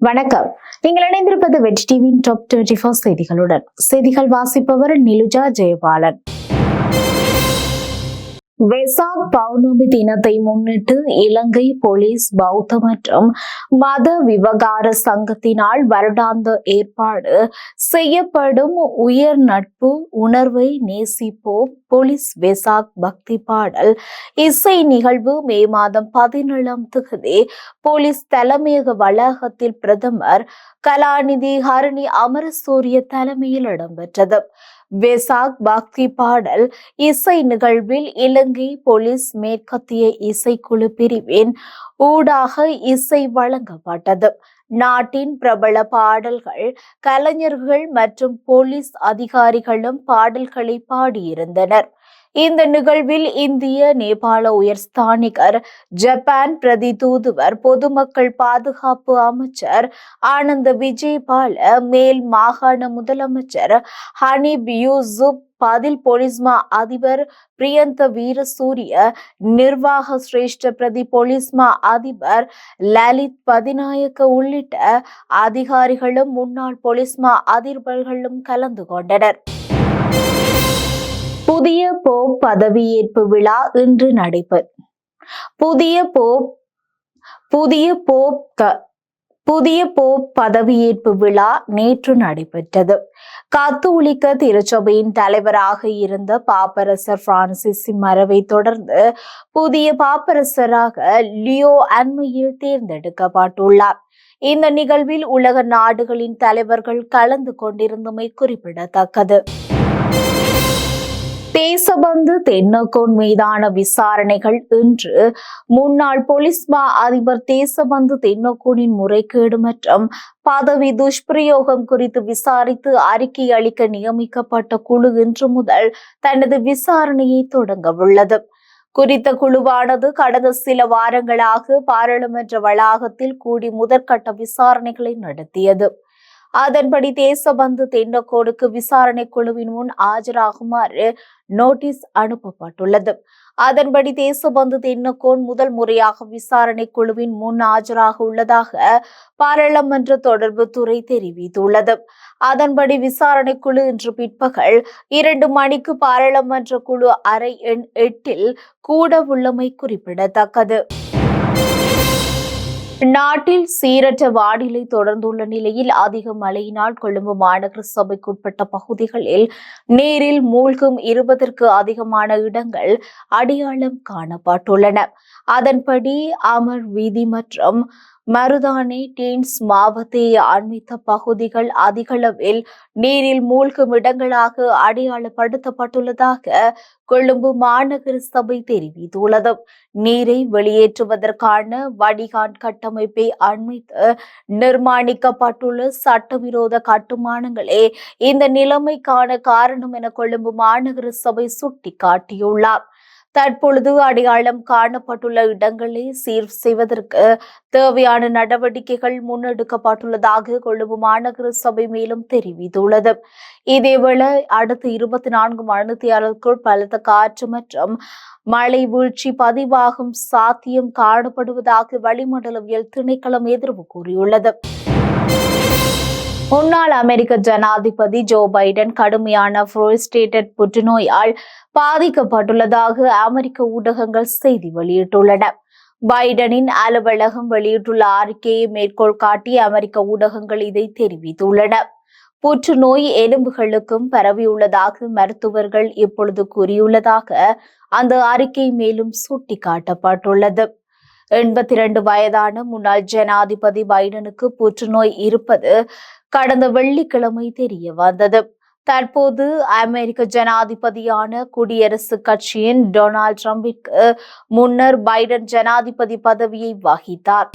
வணக்கம். நீங்கள் இணைந்திருப்பது வெற்றி டிவியின் டாப் டுவெண்டி ஃபோர் செய்திகளுடன். செய்திகள் வாசிப்பவர் நிலுஜா ஜெயபாலன். வெசாக் பௌர்ணமி தினத்தை முன்னிட்டு இலங்கை போலீஸ் பௌத்த மற்றும் மத விவகார சங்கத்தினால் வருடாந்த ஏற்பாடு செய்யப்படும். உயர் நட்பு உணர்வை நேசிப்போம். போலீஸ் வெசாக் பக்தி பாடல். இசை நிகழ்வு மே மாதம் பதினேழாம் தேதி. போலீஸ் தலைமையக வளாகத்தில் பிரதமர் கலாநிதி ஹரணி அமரசூரிய தலைமையில் இடம்பெற்றது. வெசாக் பக்தி பாடல் இசை நிகழ்வில் இலங்கை போலீஸ் மேற்கத்திய இசைக்குழு பிரிவின் ஊடாக இசை வழங்கப்பட்டது. நாட்டின் பிரபல பாடல்கள் கலைஞர்கள் மற்றும் போலீஸ் அதிகாரிகளும் பாடல்களை பாடியிருந்தனர். இந்த நிகழ்வில் இந்திய நேபாள உயர்ஸ்தானிகர் ஜப்பான் பிரதி தூதுவர் பொதுமக்கள் பாதுகாப்பு அமைச்சர் ஆனந்த விஜயபால மேல் மாகாண முதலமைச்சர் ஹனீப் யூசுப் பதில் போலீஸ்மா அதிபர் பிரியந்த வீரசூரிய நிர்வாக சிரேஷ்ட பிரதி பொலிஸ்மா அதிபர் லலித் பதிநாயக்க உள்ளிட்ட அதிகாரிகளும் முன்னாள் பொலிஸ்மா அதிபர்களும் கலந்து கொண்டனர். புதிய போப் பதவியேற்பு விழா இன்று நடைபெறும் புதிய போப் புதிய போப் புதிய போப் பதவியேற்பு விழா நேற்று நடைபெற்றது. கத்தோலிக்க திருச்சபையின் தலைவராக இருந்த பாப்பரசர் பிரான்சிஸ் மரவை தொடர்ந்து புதிய பாப்பரசராக லியோ அண்மையில் தேர்ந்தெடுக்கப்பட்டுள்ளார். இந்த நிகழ்வில் உலக நாடுகளின் தலைவர்கள் கலந்து கொண்டிருந்தமை குறிப்பிடத்தக்கது. தேசபந்து தென்னக்கோன் மீதான விசாரணைகள் இன்று. முன்னாள் போலீஸ் மா அதிபர் தேசபந்து தென்னக்கோனின் முறைகேடு மற்றும் பதவி துஷ்பிரயோகம் குறித்து விசாரித்து அறிக்கை அளிக்க நியமிக்கப்பட்ட குழு இன்று முதல் தனது விசாரணையை தொடங்க உள்ளது. குறித்த குழுவானது கடந்த சில வாரங்களாக பாராளுமன்ற வளாகத்தில் கூடி முதற்கட்ட விசாரணைகளை நடத்தியது. அதன்படி தேசபந்து தென்னக்கோடுக்கு விசாரணை குழுவின் முன் ஆஜராகுமாறு நோட்டீஸ் அனுப்பப்பட்டுள்ளது. அதன்படி தேசபந்து தென்னக்கோன் முதல் முறையாக விசாரணை குழுவின் முன் ஆஜராக உள்ளதாக பாராளுமன்ற தொடர்பு துறை தெரிவித்துள்ளது. அதன்படி விசாரணை குழு இன்று பிற்பகல் இரண்டு மணிக்கு பாராளுமன்ற குழு அறை எண் எட்டில் கூட உள்ளமை குறிப்பிடத்தக்கது. நாட்டில் சீரற்ற வானிலை தொடர்ந்துள்ள நிலையில் அதிக மழையினால் கொழும்பு மாநகர சபைக்குட்பட்ட பகுதிகளில் நீரில் மூழ்கும் இருபதற்கு அதிகமான இடங்கள் அடையாளம் காணப்பட்டுள்ளன. அதன்படி அமர் வீதி மற்றும் மருதாணி டீன்ஸ் மாவத்தை அண்மித்த பகுதிகள் அதிகளவில் நீரில் மூழ்கும் இடங்களாக அடையாளப்படுத்தப்பட்டுள்ளதாக கொழும்பு மாநகர சபை தெரிவித்துள்ளது. நீரை வெளியேற்றுவதற்கான வடிகான் கட்டமைப்பை அண்மித்து நிர்மாணிக்கப்பட்டுள்ள சட்டவிரோத கட்டுமானங்களே இந்த நிலைமைக்கான காரணம் என கொழும்பு மாநகர சபை சுட்டிக்காட்டியுள்ளார். தற்பொழுது அடையாளம் காணப்பட்டுள்ள இடங்களை சீர் செய்வதற்கு தேவையான நடவடிக்கைகள் முன்னெடுக்கப்பட்டுள்ளதாக கொழும்பு மாநகர சபை மேலும் தெரிவித்துள்ளது. இதேவேளை அடுத்த இருபத்தி நான்கு மணித்தியாளருக்குள் பலத்த காற்று மற்றும் மழை வீழ்ச்சி பதிவாகும் சாத்தியம் காணப்படுவதாக வளிமண்டலவியல் திணைக்களம் எதிர்வு கூறியுள்ளது. முன்னாள் அமெரிக்க ஜனாதிபதி ஜோ பைடன் கடுமையான புரோஸ்டேட்டட் புற்றுநோயால் பாதிக்கப்பட்டுள்ளதாக அமெரிக்க ஊடகங்கள் செய்தி வெளியிட்டுள்ளன. பைடனின் அலுவலகம் வெளியிட்டுள்ள அறிக்கையை மேற்கோள் காட்டி அமெரிக்க ஊடகங்கள் இதை தெரிவித்துள்ளன. புற்றுநோய் எலும்புகளுக்கும் பரவியுள்ளதாக மருத்துவர்கள் இப்பொழுது கூறியுள்ளதாக அந்த அறிக்கை மேலும் சுட்டிக்காட்டப்பட்டுள்ளது. எண்பத்தி இரண்டு வயதான முன்னாள் ஜனாதிபதி பைடனுக்கு புற்றுநோய் இருப்பது கடந்த வெள்ளிக்கிழமை தெரிய வந்தது. தற்போது அமெரிக்க ஜனாதிபதியான குடியரசுக் கட்சியின் டொனால்ட் ட்ரம்பிற்கு முன்னர் பைடன் ஜனாதிபதி பதவியை வகித்தார்.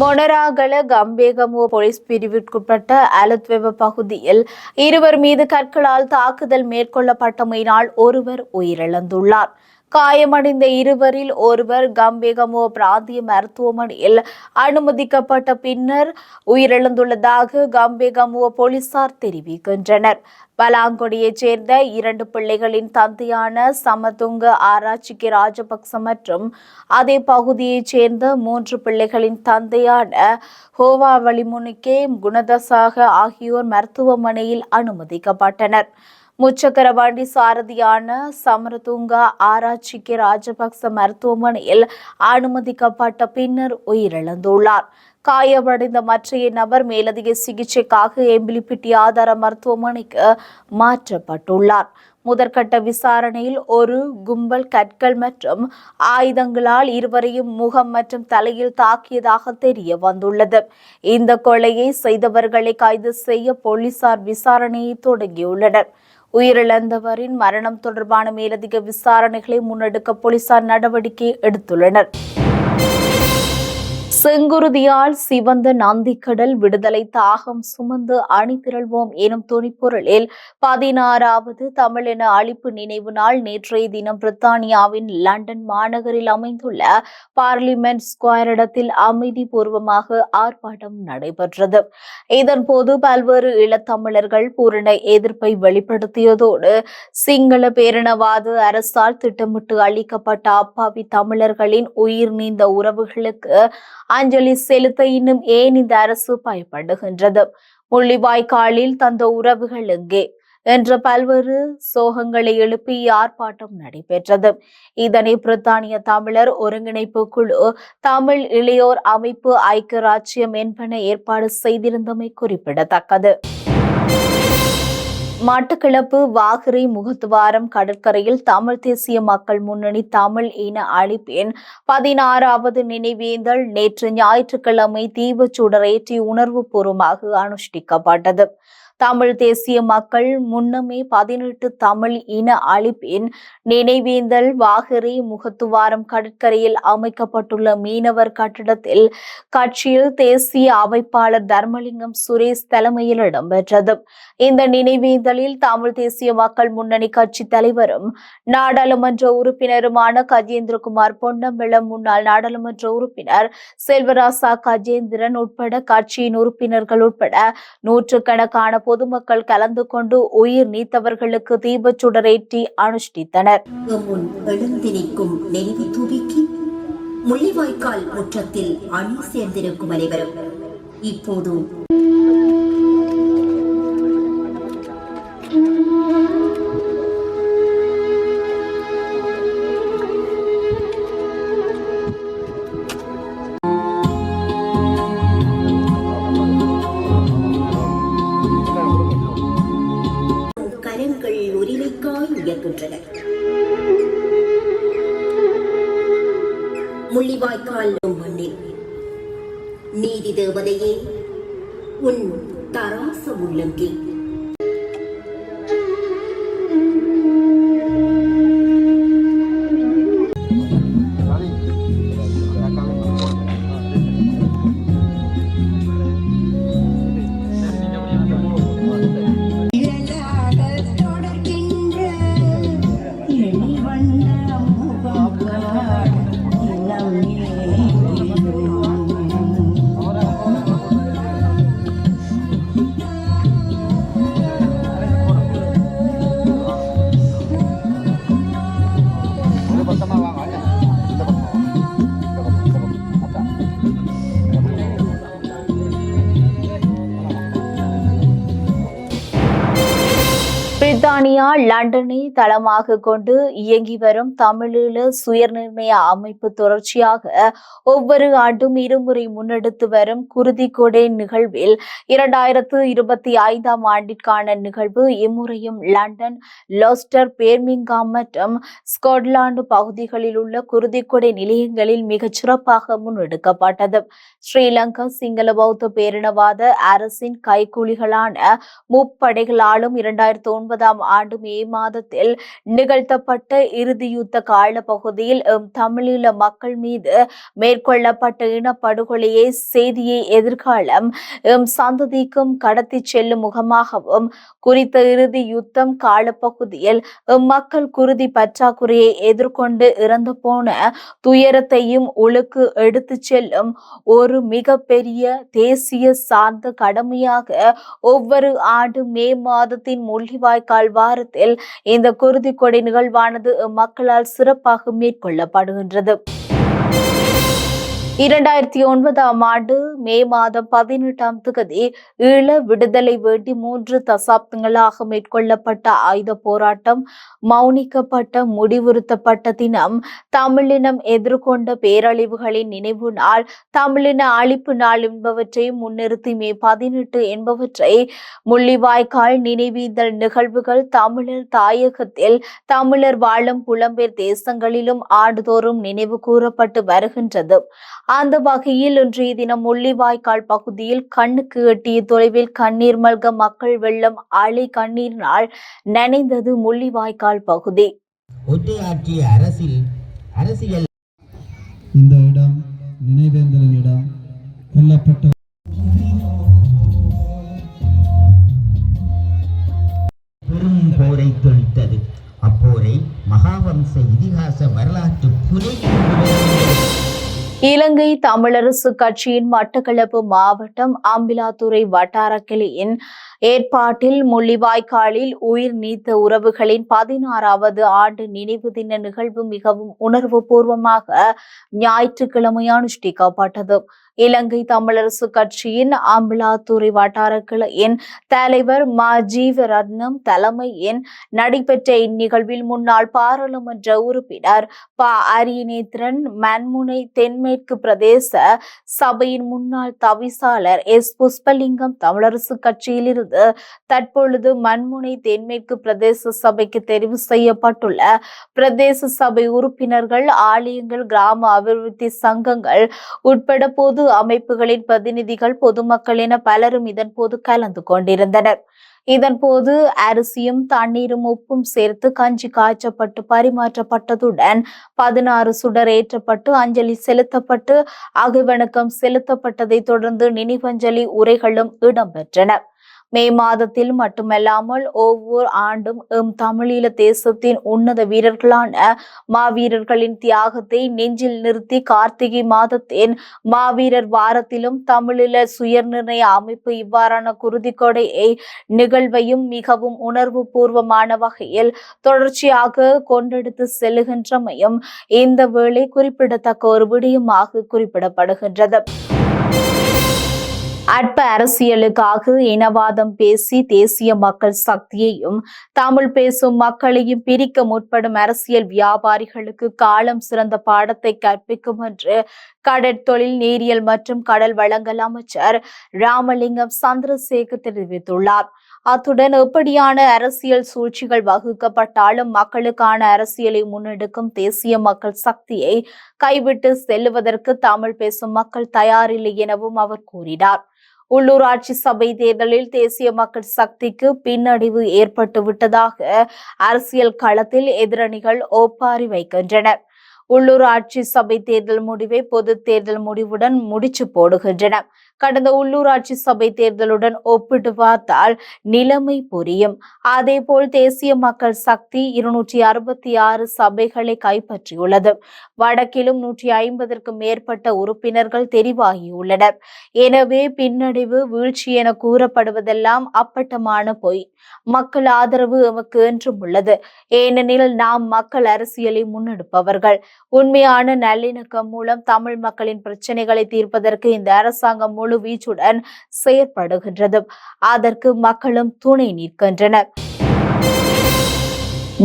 மொனராகல கம்பேகமுவ போலீஸ் பிரிவிற்குட்பட்ட அலத்வெவ பகுதியில் இருவர் மீது கற்களால் தாக்குதல் மேற்கொள்ளப்பட்டமையினால் ஒருவர் உயிரிழந்துள்ளார். காயமடைந்த இருவரில் ஒருவர் கம்பேகமோ பிராந்திய மருத்துவமனையில் அனுமதிக்கப்பட்ட பின்னர் உயிரிழந்துள்ளதாக கம்பேகமுவ போலீசார் தெரிவிக்கின்றனர். பலாங்குடியைச் சேர்ந்த இரண்டு பிள்ளைகளின் தந்தையான சமதுங்க ஆராய்ச்சிக்கு ராஜபக்ச மற்றும் அதே பகுதியைச் சேர்ந்த மூன்று பிள்ளைகளின் தந்தையான ஹோவா வலிமுனிக்கே குணதசாக ஆகியோர் மருத்துவமனையில் அனுமதிக்கப்பட்டனர். முச்சக்கர வண்டி சாரதியான சமரதுங்கா ஆராய்ச்சிக்கு ராஜபக்ச மருத்துவமனையில் அனுமதிக்கப்பட்ட பின்னர் உயிரிழந்துள்ளார். காயமடைந்த மற்றைய நபர் மேலதிக சிகிச்சைக்காக எம்பிலிப்பிட்டி ஆதார மருத்துவமனைக்கு மாற்றப்பட்டுள்ளார். முதற்கட்ட விசாரணையில் ஒரு கும்பல் கற்கள் மற்றும் ஆயுதங்களால் இருவரையும் முகம் மற்றும் தலையில் தாக்கியதாக தெரிய வந்துள்ளது. இந்த கொலையை செய்தவர்களை கைது செய்ய போலீசார் விசாரணையை தொடங்கியுள்ளனர். உயிரிழந்தவரின் மரணம் தொடர்பான மேலதிக விசாரணைகளை முன்னெடுக்க போலீசார் நடவடிக்கை எடுத்துள்ளனர். செங்குருதியால் சிவந்த நந்திக்கடல் விடுதலை தாகம் சுமந்து அணி திரள்வோம் எனும் துணிப்பொருளில் பதினாறாவது தமிழின அழிப்பு நினைவு நாள் நேற்றைய தினம் பிரித்தானியாவின் லண்டன் மாநகரில் அமைந்துள்ள பார்லிமெண்ட் ஸ்கொயர் இடத்தில் அமைதிபூர்வமாக ஆர்ப்பாட்டம் நடைபெற்றது. இதன்போது பல்வேறு ஈழத்தமிழர்கள் பூரண எதிர்ப்பை வெளிப்படுத்தியதோடு சிங்கள பேரினவாத அரசால் திட்டமிட்டு அளிக்கப்பட்ட அப்பாவி தமிழர்களின் உயிர் நீந்த உறவுகளுக்கு அஞ்சலி செலுத்த இன்னும் ஏன் இந்த அரசு பயப்படுகின்றது? முள்ளிவாய்க்காலில் தந்த உறவுகள் எங்கே? என்ற பல்வேறு சோகங்களை எழுப்பி ஆர்ப்பாட்டம் நடைபெற்றது. இதனை பிரித்தானிய தமிழர் ஒருங்கிணைப்பு குழு தமிழ் இளையோர் அமைப்பு ஐக்கிய ராச்சியம் என்பன ஏற்பாடு செய்திருந்தமை குறிப்பிடத்தக்கது. மட்டக்களப்பு வாகரை முகத்துவாரம் கடற்கரையில் தமிழ் தேசிய மக்கள் முன்னணி தமிழ் இன அழிப்பின் பதினாறாவது நினைவேந்தல் நேற்று ஞாயிற்றுக்கிழமை தீபச்சூடரேற்றி உணர்வு பூர்வமாக அனுஷ்டிக்கப்பட்டது. தமிழ் தேசிய மக்கள் முன்னமே பதினெட்டு தமிழ் இன அழிப்பின் நினைவேந்தல் வாகரை முகத்துவாரம் கடற்கரையில் அமைக்கப்பட்டுள்ள மீனவர் கட்டிடத்தில் கட்சியில் தேசிய அமைப்பாளர் தர்மலிங்கம் சுரேஷ் தலைமையில் இடம்பெற்றது. இந்த நினைவேந்தலில் தமிழ் தேசிய மக்கள் முன்னணி கட்சி தலைவரும் நாடாளுமன்ற உறுப்பினருமான கஜேந்திரகுமார் பொன்னம்பலம் முன்னாள் நாடாளுமன்ற உறுப்பினர் செல்வராசா கஜேந்திரன் உட்பட கட்சியின் உறுப்பினர்கள் உட்பட நூற்றுக்கணக்கான பொதுமக்கள் கலந்து கொண்டு உயிர் நீத்தவர்களுக்கு தீபச் சுடரேற்றி அனுஷ்டித்தனர். முன் எழுந்து நிற்கும் தூவிக்கு முள்ளிவாய்க்கால் முற்றத்தில் அணி சேர்ந்திருக்கும் அனைவரும் இப்போது பிரித்தானியா லண்டனை தளமாக கொண்டு இயங்கி வரும் தமிழீழ சுயநிர்ணய அமைப்பு தொடர்ச்சியாக ஒவ்வொரு ஆண்டும் இருமுறை முன்னெடுத்து வரும் குருதிக்கொடை நிகழ்வில் இரண்டாயிரத்து இருபத்தி ஐந்தாம் ஆண்டிற்கான நிகழ்வு இம்முறையும் லண்டன் லோஸ்டர் பேர்மிங்காம் மற்றும் ஸ்காட்லாந்து பகுதிகளில் உள்ள குருதிக்கொடை நிலையங்களில் மிகச் சிறப்பாக முன்னெடுக்கப்பட்டது. ஸ்ரீலங்கா சிங்கள பௌத்த பேரினவாத அரசின் கைக்கூலிகளான முப்படைகளாலும் இரண்டாயிரத்து ஒன்பதாம் ஆண்டு மே மாதத்தில் நிகழ்த்தப்பட்ட இறுதி யுத்த கால பகுதியில் எம் தமிழீழ மக்கள் மீது மேற்கொள்ளப்பட்ட இனப்படுகொலையை செய்தியை எதிர்காலம் எம் சந்ததிக்கும் கடத்தி செல்லும் முகமாகவும் குறித்த இறுதி யுத்தம் காலப்பகுதியில் மக்கள் குருதி பற்றாக்குறையை எதிர்கொண்டு இறந்து போன துயரத்தையும் உழுக்கு எடுத்து செல்லும் ஒரு மிகப்பெரிய தேசிய சார்ந்த கடமையாக ஒவ்வொரு ஆண்டு மே மாதத்தின் முள்ளிவாய்க்கால் வாரத்தில் இந்த குருதி கொடை நிகழ்வானது மக்களால் சிறப்பாக மேற்கொள்ளப்படுகின்றது. இரண்டாயிரத்தி ஒன்பதாம் ஆண்டு மே மாதம் பதினெட்டாம் தேதி ஈழ விடுதலை வேண்டி மூன்று தசாப்தங்களாக மேற்கொள்ளப்பட்ட ஆயுத போராட்டம் மௌனிக்கப்பட்ட முடிவுறுத்தப்பட்ட தினம் தமிழினம் எதிர்கொண்ட பேரழிவுகளின் நினைவு நாள் தமிழின அழிப்பு நாள் என்பவற்றை முன்னிறுத்தி மே பதினெட்டு என்பவற்றை முள்ளிவாய்க்கால் நினைவீதல் நிகழ்வுகள் தமிழர் தாயகத்தில் தமிழர் வாழும் புலம்பெயர் தேசங்களிலும் ஆண்டுதோறும் நினைவு கூறப்பட்டு வருகின்றது. அந்த வகையில் இன்றைய தினம் முள்ளிவாய்க்கால் பகுதியில் கண்ணுக்கு எட்டிய தொலைவில் கண்ணீர் மல்க மக்கள் வெள்ளம் அலை கண்ணீரினால் நனைந்தது முள்ளிவாய்க்கால் பகுதி. ஒற்றையாற்றிய அரசில் அரசியல் இந்த இடம் நினைவேந்தலின் இடம். கொல்லப்பட்ட பெரும் போரை தொழித்தது. அப்போரை மகாவம்ச இதிகாச வரலாற்று புனை இலங்கை தமிழரசு கட்சியின் மட்டக்களப்பு மாவட்டம் அம்பிலாத்துறை வட்டார கிளையின் ஏற்பாட்டில் முள்ளிவாய்க்காலில் உயிர் நீத்த உறவுகளின் பதினாறாவது ஆண்டு நினைவு தின நிகழ்வு மிகவும் உணர்வு பூர்வமாக ஞாயிற்றுக்கிழமை அனுஷ்டிக்கப்பட்டது இலங்கை தமிழரசு கட்சியின் அம்பலாத்துறை வட்டார கிளையின் தலைவர் மா. ஜீவரத்னம் தலைமையின் நடைபெற்ற இந்நிகழ்வில் முன்னாள் பாராளுமன்ற உறுப்பினர் ப. அரியநேத்திரன் மண்முனை தென்மேற்கு பிரதேச சபையின் முன்னாள் தவிசாளர் எஸ். புஷ்பலிங்கம் தமிழரசு கட்சியிலிருந்து தற்பொழுது மண்முனை தென்மேற்கு பிரதேச சபைக்கு தெரிவு செய்யப்பட்டுள்ள பிரதேச சபை உறுப்பினர்கள் ஆலயங்கள் கிராம அபிவிருத்தி சங்கங்கள் உட்பட பொது அமைப்புகளின் பிரதிநிதிகள் பொதுமக்கள் என பலரும் இதன் போது கலந்து கொண்டிருந்தனர். இதன்போது அரிசியும் தண்ணீரும் உப்பும் சேர்த்து கஞ்சி காய்ச்சப்பட்டு பரிமாற்றப்பட்டதுடன் பதினாறு சுடர் ஏற்றப்பட்டு அஞ்சலி செலுத்தப்பட்டு அகவணக்கம் செலுத்தப்பட்டதைத் தொடர்ந்து நினைவஞ்சலி உரைகளும் இடம்பெற்றன. மே மாதத்தில் மட்டுமல்லாமல் ஒவ்வொரு ஆண்டும் எம் தமிழீழ தேசத்தின் உன்னத வீரர்களான மாவீரர்களின் தியாகத்தை நெஞ்சில் நிறுத்தி கார்த்திகை மாதத்தின் மாவீரர் வாரத்திலும் தமிழீழ சுயநிர்ணய அமைப்பு இவ்வாறான குருதிக்கொடையை நிகழ்வையும் மிகவும் உணர்வு பூர்வமான வகையில் தொடர்ச்சியாக கொண்டெடுத்து செல்லுகின்றமையும் இந்த வேளை குறிப்பிடத்தக்க ஒரு விடயமாக குறிப்பிடப்படுகின்றது. அற்ப அரசியலுக்காக இனவாதம் பேசி தேசிய மக்கள் சக்தியையும் தமிழ் பேசும் மக்களையும் பிரிக்க முற்படும் அரசியல் வியாபாரிகளுக்கு காலம் சிறந்த பாடத்தை கற்பிக்கும் என்று கடற்தொழில் நீரியல் மற்றும் கடல் வளங்கள் அமைச்சர் ராமலிங்கம் சந்திரசேகர் தெரிவித்துள்ளார். அத்துடன் எப்படியான அரசியல் சூழ்ச்சிகள் வகுக்கப்பட்டாலும் மக்களுக்கான அரசியலை முன்னெடுக்கும் தேசிய மக்கள் சக்தியை கைவிட்டு செல்லுவதற்கு தமிழ் பேசும் மக்கள் தயாரில்லை எனவும் அவர் கூறினார். உள்ளூராட்சி சபை தேர்தலில் தேசிய மக்கள் சக்திக்கு பின்னடைவு ஏற்பட்டு விட்டதாக அரசியல் களத்தில் எதிரணிகள் ஒப்பாரி வைக்கின்றனர். உள்ளூராட்சி சபை தேர்தல் முடிவை பொது தேர்தல் முடிவுடன் முடிச்சு போடுகின்றன கடந்த உள்ளூராட்சி சபை தேர்தலுடன் ஒப்பிட்டு பார்த்தால் நிலைமை புரியும். அதேபோல் தேசிய மக்கள் சக்தி இருநூற்றி அறுபத்தி ஆறு சபைகளை கைப்பற்றியுள்ளது. வடக்கிலும் நூற்றி ஐம்பதற்கும் மேற்பட்ட உறுப்பினர்கள் தெரிவாகியுள்ளனர். எனவே பின்னடைவு வீழ்ச்சி என கூறப்படுவதெல்லாம் அப்பட்டமான பொய். மக்கள் ஆதரவு எமக்கு என்றும் உள்ளது. ஏனெனில் நாம் மக்கள் அரசியலை முன்னெடுப்பவர்கள். உண்மையான நல்லிணக்கம் மூலம் தமிழ் மக்களின் பிரச்சனைகளை தீர்ப்பதற்கு இந்த அரசாங்கம் முழு வீச்சுடன் செயற்படுகின்றது. அதற்கு மக்களும் துணை நிற்கின்றனர்.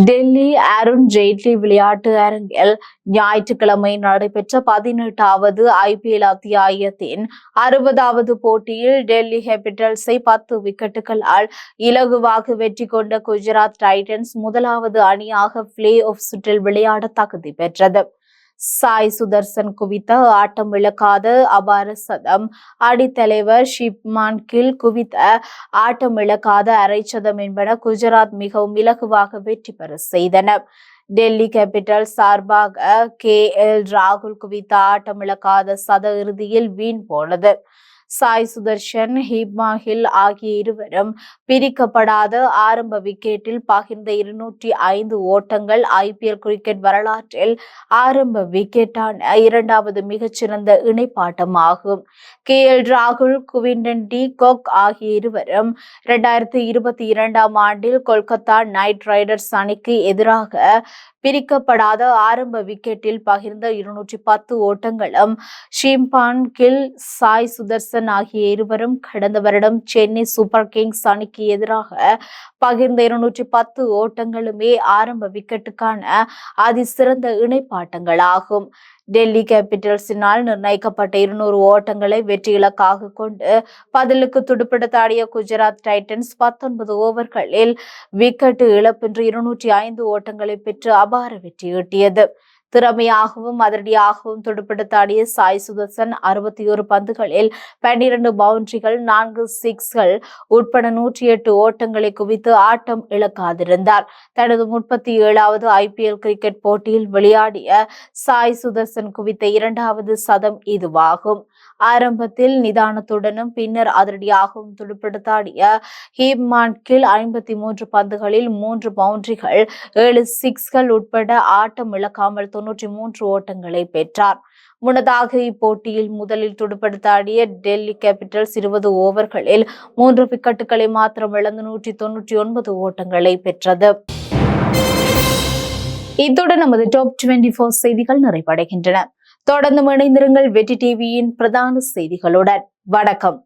டெல்லி அருண் ஜெய்ட்லி விளையாட்டு அரங்கில் ஞாயிற்றுக்கிழமை நடைபெற்ற பதினெட்டாவது ஐபிஎல் அத்தியாயத்தின் அறுபதாவது போட்டியில் டெல்லி கேபிட்டல்ஸை பத்து விக்கெட்டுகளால் இலகுவாக வெற்றி கொண்ட குஜராத் டைட்டன்ஸ் முதலாவது அணியாக பிளே ஆஃப் சுற்றில் விளையாட தகுதி பெற்றது. சாய் சுதர்சன் குவித்த ஆட்டம் இழக்காத அபார சதம். அடித்தலைவர் ஷிப்மான் கில் குவித்த ஆட்டம் இழக்காத அரைச்சதம் என்பன குஜராத் மிகவும் இலகுவாக வெற்றி பெற செய்தன. டெல்லி கேபிட்டல் சார்பாக கே எல் ராகுல் குவித்த ஆட்டம் இழக்காத சத இறுதியில் வீண் போனது. சாய் சுதர்ஷன் ஹிப்மா ஹில் ஆகிய இருவரும் பிரிக்கப்படாத ஆரம்ப விக்கெட்டில் பகிர்ந்த இருநூற்றி ஐந்து ஓட்டங்கள் ஐபிஎல் கிரிக்கெட் வரலாற்றில் ஆரம்ப விக்கெட்டான இரண்டாவது மிகச்சிறந்த இணைப்பாட்டமாகும். கே எல் ராகுல் குவிண்டன் டி கொக் ஆகிய இருவரும் இரண்டாயிரத்தி இருபத்தி இரண்டாம் ஆண்டில் கொல்கத்தா நைட் ரைடர்ஸ் அணிக்கு எதிராக பிரிக்கப்படாத ஆரம்ப விக்கெட்டில் பகிர்ந்த இருநூற்றி பத்து ஓட்டங்களும் ஷிம்பான் கில் சாய் சுதர்ஷன் ஜேசன் ஆகிய இருவரும் கடந்த வருடம் சென்னை சூப்பர் கிங்ஸ் அணிக்கு எதிராக பகிர்ந்த இருநூற்றி பத்து ஓட்டங்களுமே ஆரம்ப விக்கெட்டுக்கான அதிசிறந்த இணைப்பாட்டங்களாகும். டெல்லி கேபிட்டல்ஸினால் நிர்ணயிக்கப்பட்ட இருநூறு ஓட்டங்களை வெற்றி இலக்காக கொண்டு பதிலுக்கு துடுப்பிடத்தாடிய குஜராத் டைட்டன்ஸ் பத்தொன்பது ஓவர்களில் விக்கெட் இழப்பின்றி இருநூற்றி ஐந்து ஓட்டங்களை பெற்று அபார வெற்றி ஈட்டியது திறமையாகவும் அதிரடியாகவும் துடுப்படுத்தாடிய சாய் சுதர்சன் அறுபத்தி ஒரு பந்துகளில் பன்னிரண்டு பவுண்டரிகள் நான்கு சிக்ஸ்கள் உட்பட நூற்றி எட்டு ஓட்டங்களை குவித்து ஆட்டம் இழக்காதிருந்தார். தனது முப்பத்தி ஏழாவது ஐபிஎல் கிரிக்கெட் போட்டியில் விளையாடிய சாய் சுதர்சன் குவித்த இரண்டாவது சதம் இதுவாகும். ஆரம்பத்தில் நிதானத்துடனும் பின்னர் அதிரடியாகவும் துடுப்படுத்தாடிய ஹீப்மான் ஐம்பத்தி மூன்று பந்துகளில் மூன்று பவுண்டரிகள் ஏழு சிக்ஸ்கள் உட்பட ஆட்டம் இழக்காமல் தொன்னூற்றி மூன்று ஓட்டங்களை பெற்றார். முன்னதாக இப்போட்டியில் முதலில் துடுப்படுத்தாடிய டெல்லி கேபிட்டல்ஸ் இருபது ஓவர்களில் மூன்று விக்கெட்டுகளை மாத்திரம் இழந்து நூற்றி தொன்னூற்றி ஒன்பது ஓட்டங்களை பெற்றது. இத்துடன் நமது டாப் டுவெண்டி போர் செய்திகள் நிறைவடைகின்றன. தொடர்ந்து இணைந்திருங்கள் வெற்றி டிவியின் பிரதான செய்திகளுடன். வணக்கம்.